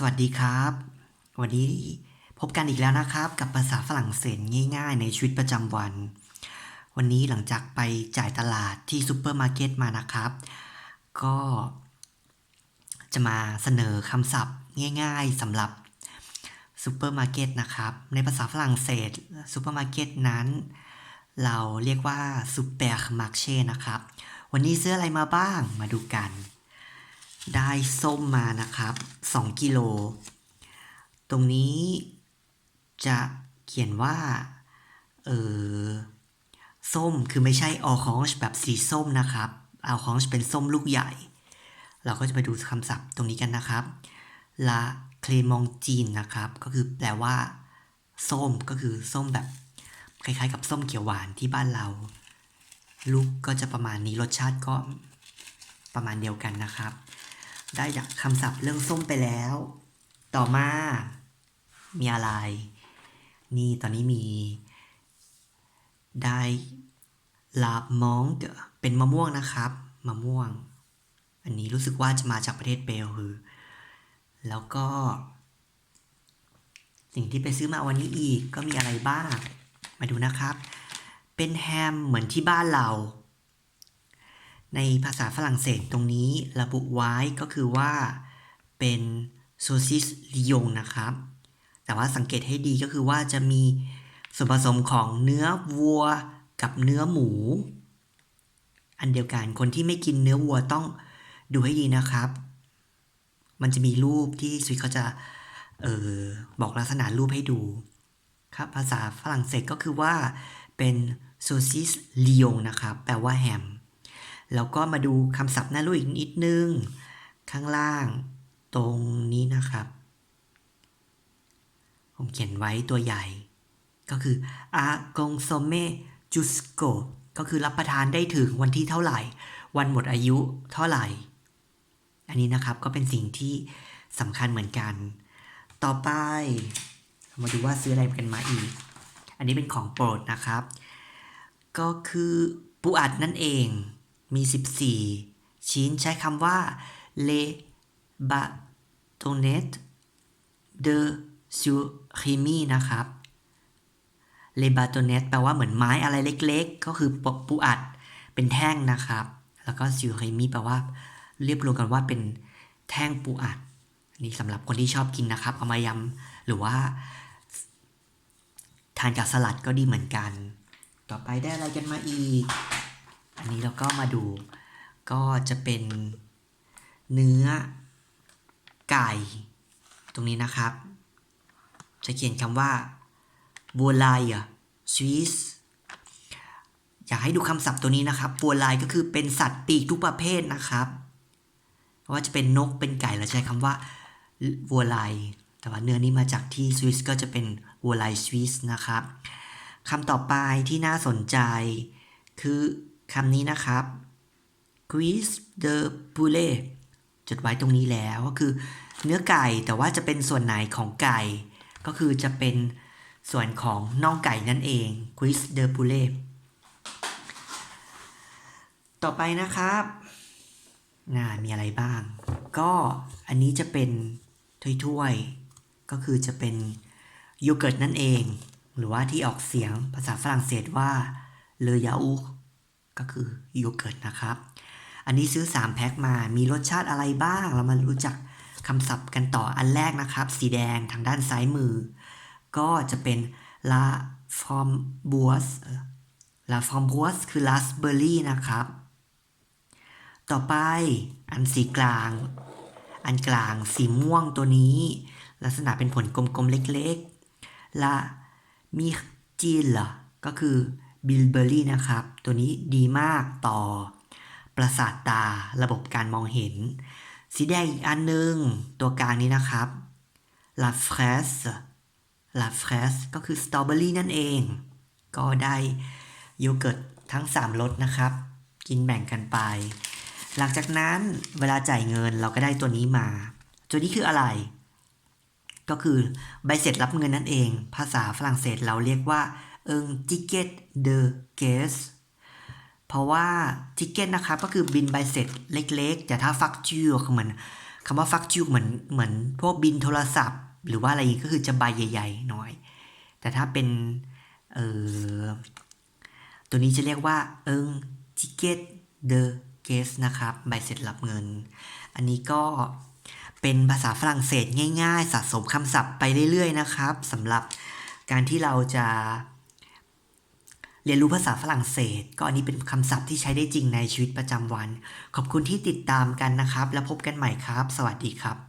สวัสดีครับ วันนี้พบกันอีกแล้วนะครับ กับภาษาฝรั่งเศสง่าย ๆ ในชีวิตประจำวัน วันนี้หลังจากไปจ่ายตลาดที่ซูเปอร์มาร์เก็ตมานะครับ ก็ จะมาเสนอคำศัพท์ง่าย ๆสำหรับซูเปอร์มาร์เก็ตนะครับ ในภาษาฝรั่งเศสซูเปอร์มาร์เก็ตนั้น เราเรียกว่าซูเปอร์มาร์เช่นะครับ วันนี้ซื้ออะไรมาบ้างมาดูกัน ได้ส้มมานะครับ 2 กิโล ตรงนี้จะเขียนว่า เออส้มคือไม่ใช่ออคองชแบบสีส้มนะครับออคองชเป็นส้มลูกใหญ่ เราก็จะไปดูคำศัพท์ตรงนี้กันนะครับ la clémentine นะครับ ก็คือแปลว่า ส้มก็คือส้มแบบ คล้ายๆ กับส้มเขียวหวานที่บ้านเรา ลูกก็จะประมาณนี้รสชาติก็ประมาณเดียวกันนะครับ ได้จากคำศัพท์เรื่องส้มไปแล้ว ต่อมา มีอะไร นี่ตอนนี้มี ได้ลาบมองเป็นมะม่วงนะครับมะม่วง อันนี้รู้สึกว่าจะมาจากประเทศเปรูแล้วก็ สิ่งที่ไปซื้อมาวันนี้อีกก็มีอะไรบ้าง มาดูนะครับ เป็นแฮมเหมือนที่บ้านเรา ในภาษาฝรั่งเศสตรงนี้ระบุไว้ก็คือว่าเป็นโซซิสลิยงนะครับ แต่ว่าสังเกตให้ดีก็คือว่าจะมีส่วนผสมของเนื้อวัวกับเนื้อหมู อันเดียวกันคนที่ไม่กินเนื้อวัวต้องดูให้ดีนะครับ มันจะมีรูปที่สวิตเขาจะเออบอกลักษณะรูปให้ดูครับภาษาฝรั่งเศสก็คือว่าเป็นโซซิสลิยงนะครับ แปลว่าแฮม แล้วก็มาดูคำศัพท์หน้ารูปอีกนิดนึง ข้างล่างตรงนี้นะครับ ผมเขียนไว้ตัวใหญ่ ก็คือ a consomme jusqu'au ก็คือรับประทานได้ถึงวันที่เท่าไหร่ วันหมดอายุเท่าไหร่ อันนี้นะครับก็เป็นสิ่งที่สำคัญเหมือนกัน ต่อไป มาดูว่าซื้ออะไรกันมาอีก อันนี้เป็นของโปรดนะครับ ก็คือปูอัดนั่นเอง มี 14 ชิ้นใช้คำว่า le bâtonnets de surimi นะครับ le bâtonnets แปลว่าเหมือนไม้อะไรเล็กๆ ก็คือปูอัด เป็นแท่งนะครับ แล้วก็ surimi แปลว่า เรียบรวมกันว่าเป็นแท่งปูอัด นี่สำหรับคนที่ชอบกินนะครับ เอามายำหรือว่า ทานกับสลัดก็ดีเหมือนกัน ต่อไปได้อะไรกันมาอีก อันนี้เราก็มาดูก็จะเป็นเนื้อไก่ตรงนี้นะครับ จะเขียนคำว่าบัวลายอะสวิสอยากให้ดูคำศัพท์ตัวนี้นะครับบัวลายก็คือเป็นสัตว์ปีกทุกประเภทนะครับว่าจะเป็นนกเป็นไก่เราใช้คำว่าวัวลายแต่ว่าเนื้อนี้มาจากที่สวิสก็จะเป็นวัวลายสวิสนะครับคำต่อไปที่น่าสนใจคือ คำนี้นะครับ quiz de poulet จดไว้ตรงนี้แล้วก็คือเนื้อไก่แต่ว่าจะเป็นส่วนไหนของไก่ ก็คือจะเป็นส่วนของน่องไก่นั่นเอง quiz de poulet ต่อไปนะครับน่ามีอะไรบ้าง ก็อันนี้จะเป็นถ้วยๆ ก็คือจะเป็นโยเกิร์ตนั่นเอง หรือว่าที่ออกเสียงภาษาฝรั่งเศสว่าเลยาอู ก็คือโยเกิร์ตนะครับ อันนี้ซื้อ 3 แพ็คมา มีรสชาติอะไรบ้าง เรามารู้จักคำศัพท์กันต่ออันแรกนะครับ สีแดงทางด้านซ้ายมือ ก็จะเป็น la framboise la framboise คือ raspberry นะครับ ต่อไปอันสีกลาง อันกลางสีม่วงตัวนี้ ลักษณะเป็นผลกลมๆเล็กๆละมีจิลก็คือ บิลเบอรี่นะครับ ตัวนี้ดีมากต่อประสาทตาระบบการมองเห็น สีแดงอีกอันหนึง ตัวกลางนี้นะครับ La fraise La fraise ก็คือสตรอเบอรี่นั่นเอง ก็ได้โยเกิร์ตทั้ง 3รสนะครับ กินแบ่งกันไป หลังจากนั้นเวลาจ่ายเงินเราก็ได้ตัวนี้มา ตัวนี้คืออะไร ก็คือใบเสร็จรับเงินนั่นเอง ภาษาฝรั่งเศสเราเรียกว่า เอิงติเกตเดอเกสเพราะว่าติเกตนะครับ ก็คือบินใบเสร็จเล็กๆ แต่ถ้าฟักจูคือเหมือนคำว่าฟักจูเหมือนเหมือนพวกบินโทรศัพท์ หรือว่าอะไรก็คือจะใบใหญ่ๆหน่อย แต่ถ้าเป็นเออตัวนี้จะเรียกว่าเอิงจิเกตเดอะเกสนะครับ ใบเสร็จรับเงิน อันนี้ก็เป็นภาษาฝรั่งเศสง่ายๆ สะสมคำศัพท์ไปเรื่อยๆนะครับสำหรับการที่เราจะ เรียนรู้ภาษาฝรั่งเศส ก็อันนี้เป็นคำศัพท์ที่ใช้ได้จริงในชีวิตประจำวัน ขอบคุณที่ติดตามกันนะครับ แล้วพบกันใหม่ครับ สวัสดีครับ